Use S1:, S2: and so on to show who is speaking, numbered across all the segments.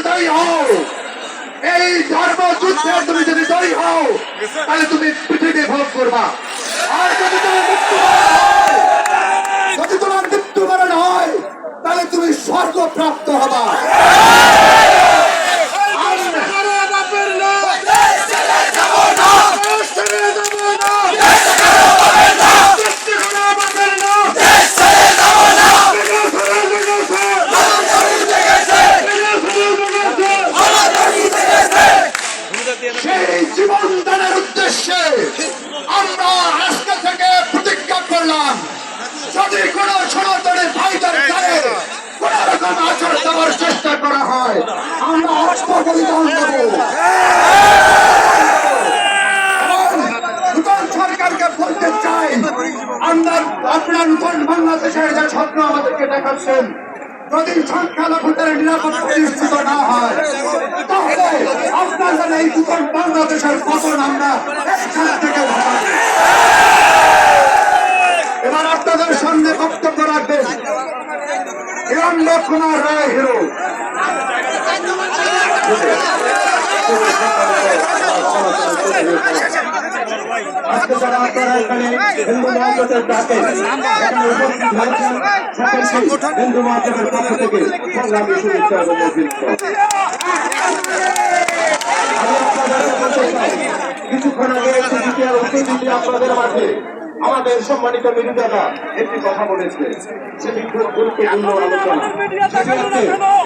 S1: জয়ী হও এই ধর্ম যুদ্ধে তুমি যদি জয়ী হও তাহলে তুমি পৃথিবী ভোগ করবা আর যদি তুমি মৃত্যুবরণ হয়, যদি তোমার মৃত্যুবরণ হয় তাহলে তুমি স্বর্গ প্রাপ্ত হবা সেই জীবন দানের উদ্দেশ্যে আমরা আজকে থেকে প্রতিজ্ঞা করলাম যদি কোন সনাতনী ভাইদের গায়ে কোন রকম আচার দেওয়ার চেষ্টা করা হয় আমরা দেব। সরকারকে বলতে চাই আমরা আপনার নূতন বাংলাদেশের যে স্বপ্ন আমাদেরকে দেখাচ্ছেন যদি সংখ্যালঘুদের নিরাপত্তা নিশ্চিত না হয় তাহলে নূতন বাংলাদেশের পতন আমরা এখান থেকে। এবার আপনাদের সামনে বক্তব্য রাখবেন হিরণ্য কুমার রায় হিরো। আজকে যারা আপনারা এখানে হিন্দু মহাজোটের ডাকে সকলকে হিন্দু মহাজোটের পক্ষ থেকে সংগ্রামী শুভেচ্ছা এবং অভিনন্দন। আমি আপনাদেরকে বলতে চাই, কিছুক্ষণ আগে আপনাদের মাঝে আমাদের সম্মানিত মিডিয়ারা একটি কথা বলেছে সেটি খুব গুরুত্বপূর্ণ আলোচনা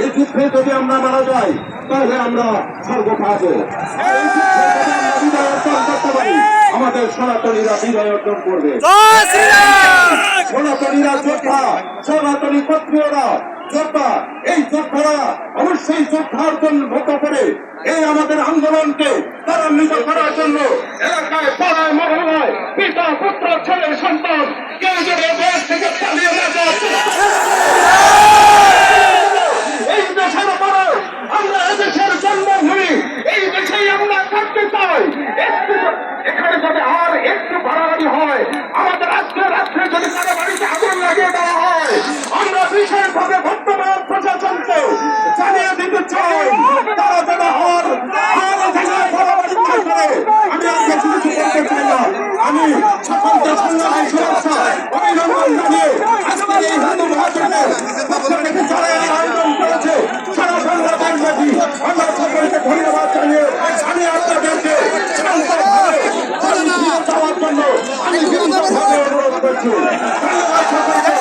S1: এই যুদ্ধে যদি আমরা মারা যাই তাহলে আমরা স্বর্গ পাবো আমাদের সনাতনীরা বিজয় অর্জন করবে সনাতনীরা যোদ্ধা সনাতনী ক্ষত্রিয়রা যোদ্ধা এই যোদ্ধারা অবশ্যই যোদ্ধার জন্য ভক্ত করে এই আমাদের আন্দোলনকে ত্বরান্বিত করার জন্য এলাকায় পাড়ায় মহল্লায় পিতা, পুত্র, ছেলে, সন্তান কেউ যদি দেশ থেকে পালিয়ে না যায় এই দেশের উপরে আমরা এদেশের জন্মভূমি এই দেশেই আমরা থাকতে চাই একটু এখানে যদি আর একটু বাড়াবাড়ি হয় আমাদের আজকে রাত্রে যদি কারও বাড়িতে আগুন লাগিয়ে দেওয়া হয় আমরা বিশেষভাবে বর্তমান প্রশাসনকে জানিয়ে দিতে চাই তারা যেন আর আর এখানে বাড়াবাড়ি না করে আমি আর কিছু কিছু বলতে চাই না আমি সকলকে সংগ্রামী শুভেচ্ছা অভিনন্দন জানিয়ে আজকের এই হিন্দু মহাজনের পক্ষ থেকে যারা এই আন্দোলন করেছে সারা বাংলাদেশবাসী আমরা সকলকে ধন্যবাদ জানিয়ে আমি আপনাদেরকে শান্তভাবে শান্তিতে যাওয়ার জন্য আমি বিনীতভাবে অনুরোধ করছি ধন্যবাদ সকলকে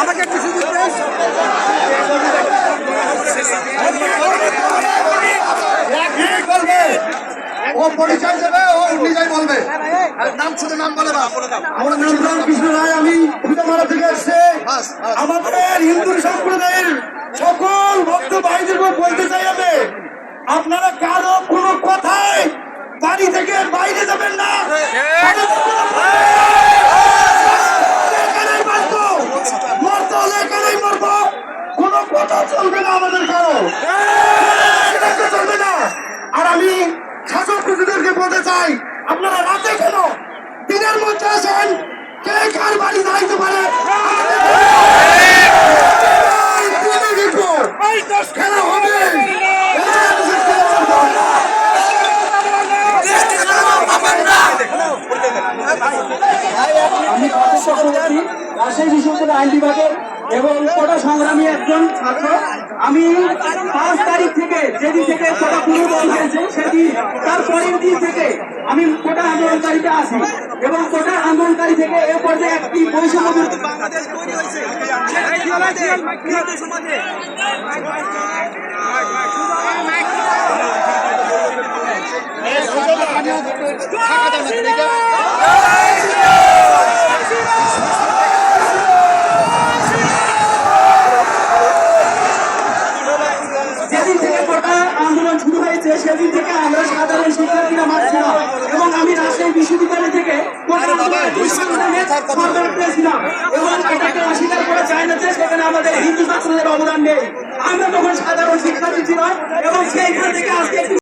S2: আমাকে একটু সুযোগ দেন
S1: কি করবে ও পরিচয় দেবে ও নিজেই বলবে আর নাম
S3: আমার নাম রামকৃষ্ণ রায় আমি খুদামারা থেকে এসছে আমাদের হিন্দু সম্প্রদায়ের সকল ভক্ত ভাইদেরকে বলতে চাই আমি আপনারা কারও কোনো কথায় বাড়ি থেকে বাইরে যাবেন না। মরতে হলে এখানেই মরবো। কোনো কথা চলবে না আমাদের কারও চলবে না আর আমি শাসক বলতে চাই আপনারা রাতে কেন দিনের মধ্যে আসেন, কে কার বাড়ি যাইতে পারে?
S4: আমি এবং কোটা সংগ্রামী একজন ছাত্র। আমি পাঁচ তারিখ থেকে, যেদিন থেকে কোটা পুনর্বল হয়েছে তার পরের দিন থেকে আমি কোটা আন্দোলনকারীতে আসি এবং কোটা আন্দোলনকারী থেকে এ পর্যায়ে একটি বৈষম্য
S2: বাংলাদেশ তৈরি হয়েছে। সমাজে
S4: যেদিন থেকে কোটা আন্দোলন শুরু হয়েছে সেদিন থেকে আমরা সাধারণ শিক্ষার্থীরা মারছিলাম এবং আমি রাজশাহী বিশ্ববিদ্যালয় থেকে পেয়েছিলাম এবং এটাকে অস্বীকার করা যায় না যে সেখানে আমাদের হিন্দু ছাত্রদের অবদান নেই। আমরা তখন সাধারণ শিক্ষার্থী ছিলাম এবং সেইখান থেকে আজকে